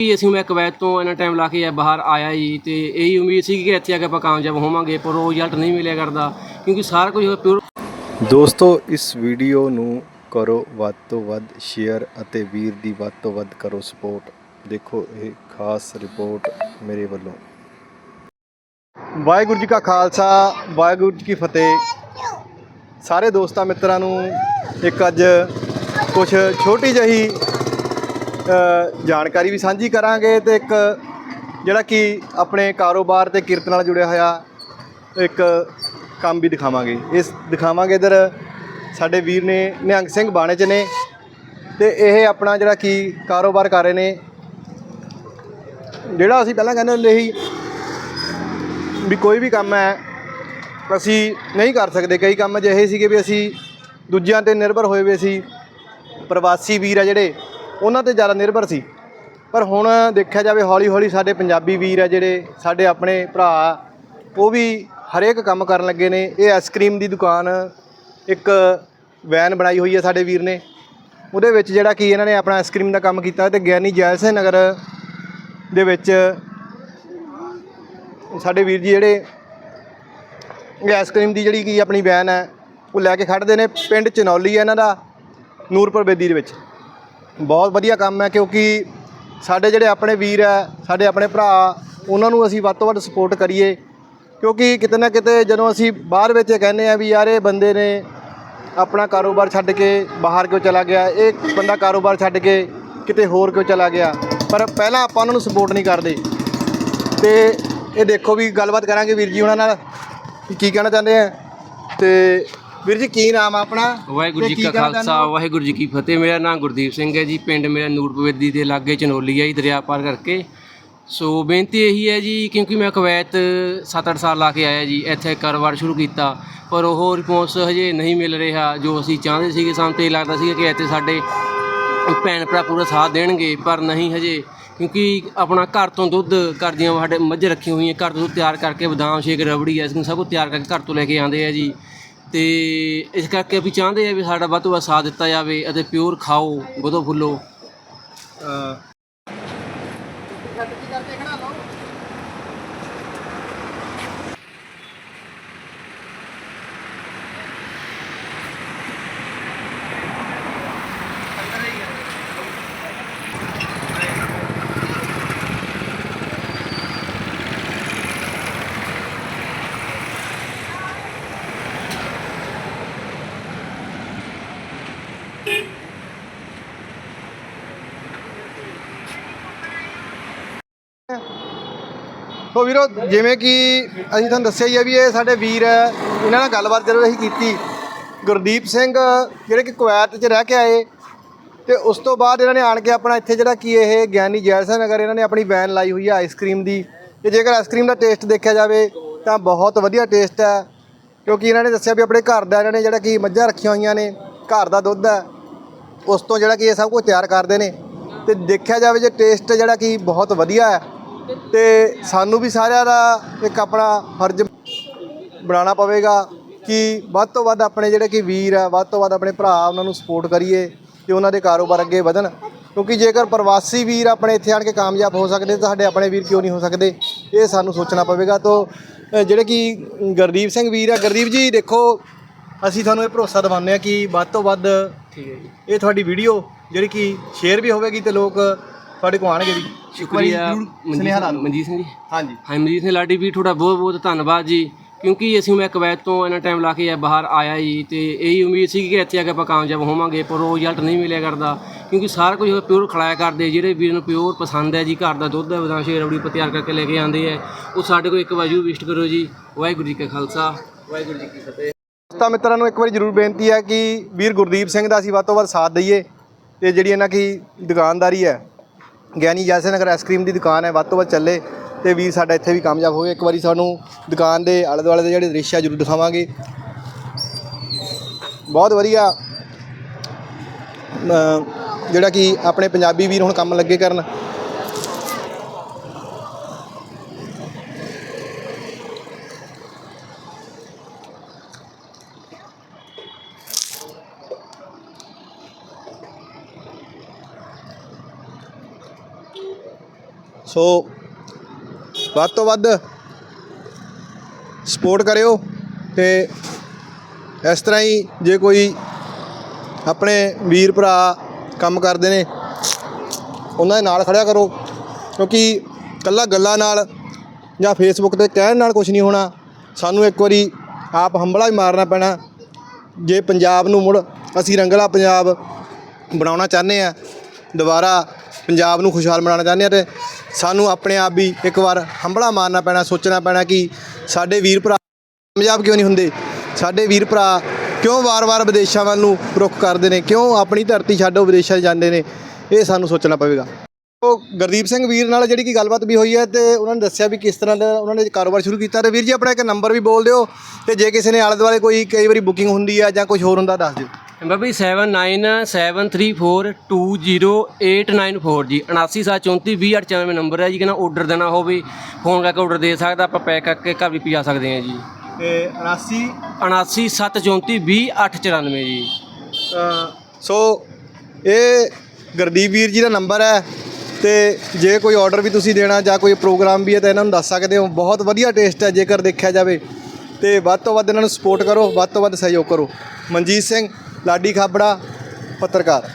ਕਿ ਅਸੀਂ ਮੈਂ ਕਵੈਤ ਤੋਂ ਇੰਨਾ ਟਾਈਮ ਲਾ ਕੇ ਆ ਬਾਹਰ ਆਇਆ ਜੀ ਤੇ ਇਹੀ ਉਮੀਦ ਸੀ ਕਿ ਇੱਥੇ ਆ ਕੇ ਆਪਾਂ ਕਾਮਯਾਬ ਹੋਵਾਂਗੇ, ਪਰ ਉਹ ਰਿਜ਼ਲਟ ਨਹੀਂ ਮਿਲਿਆ ਕਰਦਾ, ਕਿਉਂਕਿ ਸਾਰਾ ਕੁਝ ਪਿਓਰ ਦੋਸਤੋ, ਇਸ ਵੀਡੀਓ ਨੂੰ ਕਰੋ ਵੱਧ ਤੋਂ ਵੱਧ ਸ਼ੇਅਰ ਅਤੇ ਵੀਰ ਦੀ ਵੱਧ ਤੋਂ ਵੱਧ ਕਰੋ ਸਪੋਰਟ ਦੇਖੋ, ਇਹ ਖਾਸ ਰਿਪੋਰਟ ਮੇਰੇ ਵੱਲੋਂ। ਵਾਹਿਗੁਰੂ ਜੀ ਕਾ ਖਾਲਸਾ, ਵਾਹਿਗੁਰੂ ਜੀ ਕੀ ਫਤਿਹ। ਸਾਰੇ ਦੋਸਤਾਂ ਮਿੱਤਰਾਂ ਨੂੰ ਇੱਕ ਅੱਜ ਕੁਝ ਛੋਟੀ ਜਿਹੀ ਜਾਣਕਾਰੀ ਵੀ ਸਾਂਝੀ ਕਰਾਂਗੇ ਤੇ ਇੱਕ ਜਿਹੜਾ ਕਿ ਆਪਣੇ ਕਾਰੋਬਾਰ ਤੇ ਕਿਰਤ ਨਾਲ ਜੁੜਿਆ ਹੋਇਆ ਇੱਕ ਕੰਮ ਵੀ ਦਿਖਾਵਾਂਗੇ। ਇਸ ਦਿਖਾਵਾਂਗੇ ਇਧਰ ਸਾਡੇ ਵੀਰ ਨੇ ਨਿਹੰਗ ਸਿੰਘ ਬਾਣੇ ਚ ਨੇ ਤੇ ਇਹ ਆਪਣਾ ਜਿਹੜਾ ਕਿ ਕਾਰੋਬਾਰ ਕਰ ਰਹੇ ਨੇ। ਜਿਹੜਾ ਅਸੀਂ ਪਹਿਲਾਂ ਕਹਿੰਦੇ ਹੁੰਦੇ ਸੀ ਵੀ ਕੋਈ ਵੀ ਕੰਮ ਹੈ, ਅਸੀਂ ਨਹੀਂ ਕਰ ਸਕਦੇ। ਕਈ ਕੰਮ ਅਜਿਹੇ ਸੀਗੇ ਵੀ ਅਸੀਂ ਦੂਜਿਆਂ ਤੇ ਨਿਰਭਰ ਹੋਏ ਵੇ ਸੀ। ਪ੍ਰਵਾਸੀ ਵੀਰ ਆ ਜਿਹੜੇ ਉਹਨਾਂ ਤੇ ਜ਼ਿਆਦਾ ਨਿਰਭਰ ਸੀ। ਪਰ ਹੁਣ ਦੇਖਿਆ ਜਾਵੇ ਹੌਲੀ ਹੌਲੀ ਸਾਡੇ ਪੰਜਾਬੀ ਵੀਰ ਆ ਜਿਹੜੇ ਸਾਡੇ ਆਪਣੇ ਭਰਾ ਉਹ ਵੀ ਹਰੇਕ ਕੰਮ ਕਰਨ ਲੱਗੇ ਨੇ। ਇਹ ਆਈਸਕ੍ਰੀਮ ਦੀ ਦੁਕਾਨ, ਇੱਕ ਵੈਨ ਬਣਾਈ ਹੋਈ ਹੈ ਸਾਡੇ ਵੀਰ ਨੇ। ਉਹਦੇ ਵਿੱਚ ਜਿਹੜਾ ਕਿ ਇਹਨਾਂ ਨੇ ਆਪਣਾ ਆਈਸਕ੍ਰੀਮ ਦਾ ਕੰਮ ਕੀਤਾ ਤੇ ਗਿਆਨੀ ਜੈਲ ਸਿੰਘ ਨਗਰ ਦੇ ਵਿੱਚ ਸਾਡੇ ਵੀਰ ਜੀ ਜਿਹੜੇ ਆਈਸਕ੍ਰੀਮ ਦੀ ਜਿਹੜੀ ਕੀ ਆਪਣੀ ਵੈਨ ਹੈ ਉਹ ਲੈ ਕੇ ਖੜਦੇ ਨੇ। ਪਿੰਡ ਚਨੌਲੀ ਹੈ ਇਹਨਾਂ ਦਾ, ਨੂਰਪੁਰ ਬੇਦੀ ਦੇ ਵਿੱਚ। ਬਹੁਤ ਵਧੀਆ ਕੰਮ ਹੈ ਕਿਉਂਕਿ ਸਾਡੇ ਜਿਹੜੇ ਆਪਣੇ ਵੀਰ ਹੈ, ਸਾਡੇ ਆਪਣੇ ਭਰਾ, ਉਹਨਾਂ ਨੂੰ ਅਸੀਂ ਵੱਧ ਤੋਂ ਵੱਧ ਸਪੋਰਟ ਕਰੀਏ। ਕਿਉਂਕਿ ਕਿਤੇ ਨਾ ਕਿਤੇ ਜਦੋਂ ਅਸੀਂ ਬਾਹਰ ਵਿੱਚ ਇਹ ਕਹਿੰਦੇ ਆ ਵੀ ਯਾਰ ਇਹ ਬੰਦੇ ਨੇ ਆਪਣਾ ਕਾਰੋਬਾਰ ਛੱਡ ਕੇ ਬਾਹਰ ਕਿਉਂ ਚਲਾ ਗਿਆ, ਇਹ ਬੰਦਾ ਕਾਰੋਬਾਰ ਛੱਡ ਕੇ ਕਿਤੇ ਹੋਰ ਕਿਉਂ ਚਲਾ ਗਿਆ, ਪਰ ਪਹਿਲਾਂ ਆਪਾਂ ਉਹਨਾਂ ਨੂੰ ਸਪੋਰਟ ਨਹੀਂ ਕਰਦੇ। ਤੇ ਇਹ ਦੇਖੋ ਵੀ ਗੱਲਬਾਤ ਕਰਾਂਗੇ ਵੀਰ ਜੀ ਉਹਨਾਂ ਨਾਲ ਕੀ ਕਹਿਣਾ ਚਾਹੁੰਦੇ ਆ? ਤੇ ਵੀਰ ਜੀ ਕੀ ਨਾਮ ਆ ਆਪਣਾ? ਵਾਹਿਗੁਰੂ ਜੀ ਕੀ ਖਾਲਸਾ? ਵਾਹਿਗੁਰੂ ਜੀ ਕੀ ਫਤਿਹ। ਮੇਰਾ ਨਾਮ ਗੁਰਦੀਪ ਸਿੰਘ ਹੈ ਜੀ ਪਿੰਡ ਮੇਰਾ ਨੂਰਪਵੇਦੀ ਦੇ ਲਾਗੇ ਚਨੋਲੀ ਹੈ ਜੀ ਦਰਿਆ ਪਾਰ ਕਰਕੇ। ਸੋ ਬੇਨਤੀ ਇਹੀ ਹੈ ਜੀ ਕਿਉਂਕਿ ਮੈਂ ਕੁਵੈਤ 7-8 ਸਾਲ ਲਾ ਕੇ ਆਇਆ ਜੀ ਇੱਥੇ ਕਾਰੋਬਾਰ ਸ਼ੁਰੂ ਕੀਤਾ। ਪਰ ਉਹ ਰਿਸਪੌਂਸ ਹਜੇ ਨਹੀਂ ਮਿਲ ਰਿਹਾ ਜੋ ਅਸੀਂ ਚਾਹੁੰਦੇ ਸੀਗੇ ਸਾਨੂੰ ਤੇ ਲੱਗਦਾ ਸੀ ਕਿ ਇੱਥੇ ਸਾਡੇ ਭੈਣ ਭਰਾ ਪੂਰਾ ਸਾਥ ਦੇਣਗੇ ਪਰ ਨਹੀਂ ਹਜੇ। ਕਿਉਂਕਿ ਆਪਣਾ ਘਰ ਤੋਂ ਦੁੱਧ ਘਰ ਦੀਆਂ ਸਾਡੇ ਮੱਝ ਰੱਖੀ ਹੋਈਆਂ ਘਰ ਤੋਂ ਦੁੱਧ ਤਿਆਰ ਕਰਕੇ ਬਦਾਮ ਸ਼ੇਕ ਰਬੜੀ ਐਸਕ੍ਰੀਮ ਸਭ ਕੁਝ ਤਿਆਰ ਕਰਕੇ ਘਰ ਤੋਂ ਲੈ ਕੇ ਆਉਂਦੇ ਆ ਜੀ। ਤੇ ਇਸ ਕਰਕੇ ਅਸੀਂ ਚਾਹੁੰਦੇ ਆ ਵੀ ਸਾਡਾ ਵੱਧ ਤੋਂ ਵੱਧ ਸਾਥ ਦਿੱਤਾ ਜਾਵੇ ਅਤੇ ਪਿਓਰ ਖਾਓ, ਵਧੋ ਫੁੱਲੋ। ਸੋ ਵੀਰੋ, ਜਿਵੇਂ ਕਿ ਅਸੀਂ ਤੁਹਾਨੂੰ ਦੱਸਿਆ ਹੀ ਹੈ ਵੀ ਇਹ ਸਾਡੇ ਵੀਰ ਹੈ, ਇਹਨਾਂ ਨਾਲ ਗੱਲਬਾਤ ਜਦੋਂ ਅਸੀਂ ਕੀਤੀ, ਗੁਰਦੀਪ ਸਿੰਘ ਜਿਹੜੇ ਕਿ ਕੁਵੈਤ 'ਚ ਰਹਿ ਕੇ ਆਏ, ਤੇ ਉਸ ਤੋਂ ਬਾਅਦ ਇਹਨਾਂ ਨੇ ਆਣ ਕੇ ਆਪਣਾ ਇੱਥੇ ਜਿਹੜਾ ਕਿ ਇਹ ਗਿਆਨੀ ਜੈਲ ਨਗਰ, ਇਹਨਾਂ ਨੇ ਆਪਣੀ ਵੈਨ ਲਾਈ ਹੋਈ ਹੈ ਆਈਸਕ੍ਰੀਮ ਦੀ, ਤੇ ਜੇਕਰ ਆਈਸਕ੍ਰੀਮ ਦਾ ਟੇਸਟ ਦੇਖਿਆ ਜਾਵੇ, ਤਾਂ ਬਹੁਤ ਵਧੀਆ ਟੇਸਟ ਹੈ, ਕਿਉਂਕਿ ਇਹਨਾਂ ਨੇ ਦੱਸਿਆ ਵੀ ਆਪਣੇ ਘਰ ਦਾ ਇਹਨਾਂ ਨੇ ਜਿਹੜਾ ਕਿ ਮੱਝਾਂ ਰੱਖੀਆਂ ਹੋਈਆਂ ਨੇ, ਘਰ ਦਾ ਦੁੱਧ ਹੈ, ਉਸ ਤੋਂ ਜਿਹੜਾ ਕਿ ਇਹ ਸਭ ਕੁਝ ਤਿਆਰ ਕਰਦੇ ਨੇ, ਤੇ ਦੇਖਿਆ ਜਾਵੇ ਜੇ ਟੇਸਟ ਜਿਹੜਾ ਕਿ ਬਹੁਤ ਵਧੀਆ ਹੈ ਤੇ ਸਾਨੂੰ ਵੀ ਸਾਰਿਆਂ ਦਾ ਇੱਕ ਆਪਣਾ ਫਰਜ਼ ਬਣਾਉਣਾ ਪਵੇਗਾ ਕਿ ਵੱਧ ਤੋਂ ਵੱਧ ਆਪਣੇ ਜਿਹੜੇ ਕਿ ਵੀਰ ਆ ਵੱਧ ਤੋਂ ਵੱਧ ਆਪਣੇ ਭਰਾ ਉਹਨਾਂ ਨੂੰ ਸਪੋਰਟ ਕਰੀਏ ਤੇ ਉਹਨਾਂ ਦੇ ਕਾਰੋਬਾਰ ਅੱਗੇ ਵਧਣ। ਕਿਉਂਕਿ ਜੇਕਰ ਪ੍ਰਵਾਸੀ ਵੀਰ ਆਪਣੇ ਇੱਥੇ ਆਣ ਕੇ ਕਾਮਯਾਬ ਹੋ ਸਕਦੇ ਤਾਂ ਸਾਡੇ ਆਪਣੇ ਵੀਰ ਕਿਉਂ ਨਹੀਂ ਹੋ ਸਕਦੇ? ਇਹ ਸਾਨੂੰ ਸੋਚਣਾ ਪਵੇਗਾ। ਤੋਂ ਜਿਹੜੇ ਕਿ ਗੁਰਦੀਪ ਸਿੰਘ ਵੀਰ ਆ ਗੁਰਦੀਪ ਜੀ ਦੇਖੋ ਅਸੀਂ ਤੁਹਾਨੂੰ ਇਹ ਭਰੋਸਾ ਦਿਵਾਉਂਦੇ ਆ ਕਿ ਵੱਧ ਤੋਂ ਵੱਧ ਠੀਕ ਹੈ ਜੀ। ਇਹ ਤੁਹਾਡੀ ਵੀਡੀਓ ਜਿਹੜੀ ਕਿ ਸ਼ੇਅਰ ਵੀ ਹੋਵੇਗੀ ਤੇ ਲੋਕ ਤੁਹਾਡੇ ਕੋਲ ਆਣਗੇ ਵੀ ਇੱਕ ਵਾਰੀ ਸ਼ੁਕਰੀਆ ਜ਼ਰੂਰ ਸੁਨੇਹਾ ਲਾ ਦਿਓ। ਮਨਜੀਤ ਸਿੰਘ ਜੀ। ਹਾਂਜੀ। ਹਾਂ ਮਨਜੀਤ ਸਿੰਘ ਲਾਡੀ ਵੀ ਤੁਹਾਡਾ ਬਹੁਤ ਬਹੁਤ ਧੰਨਵਾਦ ਜੀ। ਕਿਉਂਕਿ ਅਸੀਂ ਮੈਂ ਕੁਵੈਤ ਤੋਂ ਇੰਨਾ ਟਾਈਮ ਲਾ ਕੇ ਆ ਬਾਹਰ ਆਇਆ ਜੀ ਤੇ ਇਹੀ ਉਮੀਦ ਸੀ ਕਿ ਇੱਥੇ ਆ ਕੇ ਆਪਾਂ ਕਾਮਯਾਬ ਹੋਵਾਂਗੇ ਪਰ ਉਹ ਰਿਜ਼ਲਟ ਨਹੀਂ ਮਿਲਿਆ ਕਰਦਾ। ਕਿਉਂਕਿ ਸਾਰਾ ਕੁਝ ਪਿਓਰ ਖਲਾਇਆ ਕਰਦੇ ਜਿਹੜੇ ਵੀਰ ਨੂੰ ਪਿਓਰ ਪਸੰਦ ਹੈ ਜੀ ਘਰ ਦਾ ਦੁੱਧ ਹੈ ਬਦਾਮ ਸ਼ੇਕ ਰਬੜੀ ਆਪਾਂ ਤਿਆਰ ਕਰਕੇ ਲੈ ਕੇ ਆਉਂਦੇ ਆ ਉਹ ਸਾਡੇ ਕੋਲ ਇੱਕ ਵਾਰ ਜ਼ਰੂਰ ਵਿਜ਼ਿਟ ਕਰੋ ਜੀ। ਵਾਹਿਗੁਰੂ ਜੀ ਕਾ ਖਾਲਸਾ। ਵਾਹਿਗੁਰੂ ਜੀ ਕੀ ਫਤਿਹ। ਦੋਸਤਾਂ ਮਿੱਤਰਾਂ ਨੂੰ ਇੱਕ ਵਾਰੀ ਜ਼ਰੂਰ ਬੇਨਤੀ ਹੈ ਕਿ ਵੀਰ ਗੁਰਦੀਪ ਸਿੰਘ ਦਾ ਅਸੀਂ ਵੱਧ ਤੋਂ ਵੱਧ ਸਾਥ ਦਈਏ ਤੇ ਜਿਹੜੀ ਇਹਨਾਂ ਕੀ ਦੁਕਾਨਦਾਰੀ ਹੈ ਗਿਆਨੀ ਜੈਸੇ ਨਗਰ ਆਈਸਕ੍ਰੀਮ ਦੀ ਦੁਕਾਨ ਹੈ, ਵੱਧ ਤੋਂ ਵੱਧ ਚੱਲੇ ਤੇ ਵੀਰ ਸਾਡਾ ਇੱਥੇ ਵੀ ਕਾਮਯਾਬ ਹੋਵੇ ਇੱਕ ਵਾਰੀ ਸਾਨੂੰ ਦੁਕਾਨ ਦੇ ਆਲੇ ਦੁਆਲੇ ਦੇ ਜਿਹੜੇ ਦ੍ਰਿਸ਼ ਆ, ਜ਼ਰੂਰ ਦਿਖਾਵਾਂਗੇ। ਬਹੁਤ ਵਧੀਆ ਜਿਹੜਾ ਕਿ ਆਪਣੇ ਪੰਜਾਬੀ ਵੀਰ ਹੁਣ ਕੰਮ ਲੱਗੇ ਕਰਨ। ਸੋ ਵੱਧ ਤੋਂ ਵੱਧ ਸਪੋਰਟ ਕਰਿਓ ਤੇ ਇਸ ਤਰ੍ਹਾਂ ਹੀ ਜੇ ਕੋਈ ਆਪਣੇ ਵੀਰ ਭਰਾ ਕੰਮ ਕਰਦੇ ਨੇ, ਉਹਨਾਂ ਦੇ ਨਾਲ ਖੜਿਆ ਕਰੋ, ਕਿਉਂਕਿ ਕੱਲਾ ਗੱਲਾਂ ਨਾਲ ਜਾਂ ਫੇਸਬੁੱਕ ਤੇ ਕਹਿਣ ਨਾਲ ਕੁਝ ਨਹੀਂ ਹੋਣਾ, ਸਾਨੂੰ ਇੱਕ ਵਾਰੀ ਆਪ ਹੰਬਲਾ ਵੀ ਮਾਰਨਾ ਪੈਣਾ। ਜੇ ਪੰਜਾਬ ਨੂੰ ਮੁੜ ਅਸੀਂ ਰੰਗਲਾ ਪੰਜਾਬ ਬਣਾਉਣਾ ਚਾਹੁੰਦੇ ਆ ਦੁਬਾਰਾ ਪੰਜਾਬ ਨੂੰ ਖੁਸ਼ਹਾਲ ਬਣਾਉਣਾ ਚਾਹੁੰਦੇ ਆ ਤੇ ਸਾਨੂੰ ਆਪਣੇ ਆਪ ਵੀ ਇੱਕ ਵਾਰ ਹੰਬਲਾ ਮਾਰਨਾ ਪੈਣਾ, ਸੋਚਣਾ ਪੈਣਾ ਕਿ ਸਾਡੇ ਵੀਰ ਭਰਾ ਪੰਜਾਬ ਕਿਉਂ ਨਹੀਂ ਹੁੰਦੇ? ਸਾਡੇ ਵੀਰ ਭਰਾ ਕਿਉਂ ਵਾਰ-ਵਾਰ ਵਿਦੇਸ਼ਾਂ ਵੱਲ ਨੂੰ ਰੁਖ ਕਰਦੇ ਨੇ? ਕਿਉਂ ਆਪਣੀ ਧਰਤੀ ਛੱਡੋ, ਵਿਦੇਸ਼ਾਂ 'ਚ ਜਾਂਦੇ ਨੇ? ਇਹ ਸਾਨੂੰ ਸੋਚਣਾ ਪਵੇਗਾ। ਉਹ ਗੁਰਦੀਪ ਸਿੰਘ ਵੀਰ ਨਾਲ ਜਿਹੜੀ ਕਿ ਗੱਲਬਾਤ ਵੀ ਹੋਈ ਹੈ ਤੇ ਉਹਨਾਂ ਨੇ ਦੱਸਿਆ ਵੀ ਕਿਸ ਤਰ੍ਹਾਂ ਦਾ ਉਹਨਾਂ ਨੇ ਕਾਰੋਬਾਰ ਸ਼ੁਰੂ ਕੀਤਾ ਤੇ ਵੀਰ ਜੀ, ਆਪਣਾ ਇੱਕ ਨੰਬਰ ਵੀ ਬੋਲ ਦਿਓ ਤੇ ਜੇ ਕਿਸੇ ਨੇ ਆਲੇ ਦੁਆਲੇ ਕੋਈ ਕਈ ਵਾਰੀ ਬੁਕਿੰਗ ਹੁੰਦੀ ਹੈ ਜਾਂ ਕੁਝ ਹੋਰ ਹੁੰਦਾ, ਦੱਸ ਦਿਓ। ਬਾਬਾ ਜੀ। 7973420894 ਜੀ 7974420894 ਨੰਬਰ ਹੈ ਜੀ। ਕਹਿੰਦਾ ਆਰਡਰ ਦੇਣਾ ਹੋਵੇ ਫੋਨ ਕਰਕੇ ਆਰਡਰ ਦੇ ਸਕਦਾ ਆਪਾਂ ਪੈਕ ਕਰਕੇ ਘਰ ਵੀ ਪਹੁੰਚਾ ਸਕਦੇ ਹਾਂ ਜੀ। ਤੇ 79 7974420894 ਜੀ। ਸੋ ਇਹ ਗੁਰਦੀਪ ਵੀਰ ਜੀ ਦਾ ਨੰਬਰ ਹੈ ਤੇ ਜੇ ਕੋਈ ਆਰਡਰ ਵੀ ਤੁਸੀਂ ਦੇਣਾ ਜਾਂ ਕੋਈ ਪ੍ਰੋਗਰਾਮ ਵੀ ਹੈ ਤਾਂ ਇਹਨਾਂ ਨੂੰ ਦੱਸ ਸਕਦੇ ਹੋ। ਬਹੁਤ ਵਧੀਆ ਟੇਸਟ ਹੈ ਜੇਕਰ ਦੇਖਿਆ ਜਾਵੇ। ਤੇ ਵੱਧ ਤੋਂ ਵੱਧ ਇਹਨਾਂ ਨੂੰ ਸਪੋਰਟ ਕਰੋ ਵੱਧ ਤੋਂ ਵੱਧ ਸਹਿਯੋਗ ਕਰੋ। ਮਨਜੀਤ ਸਿੰਘ ਲਾਡੀ ਖਾਬੜਾ ਪੱਤਰਕਾਰ।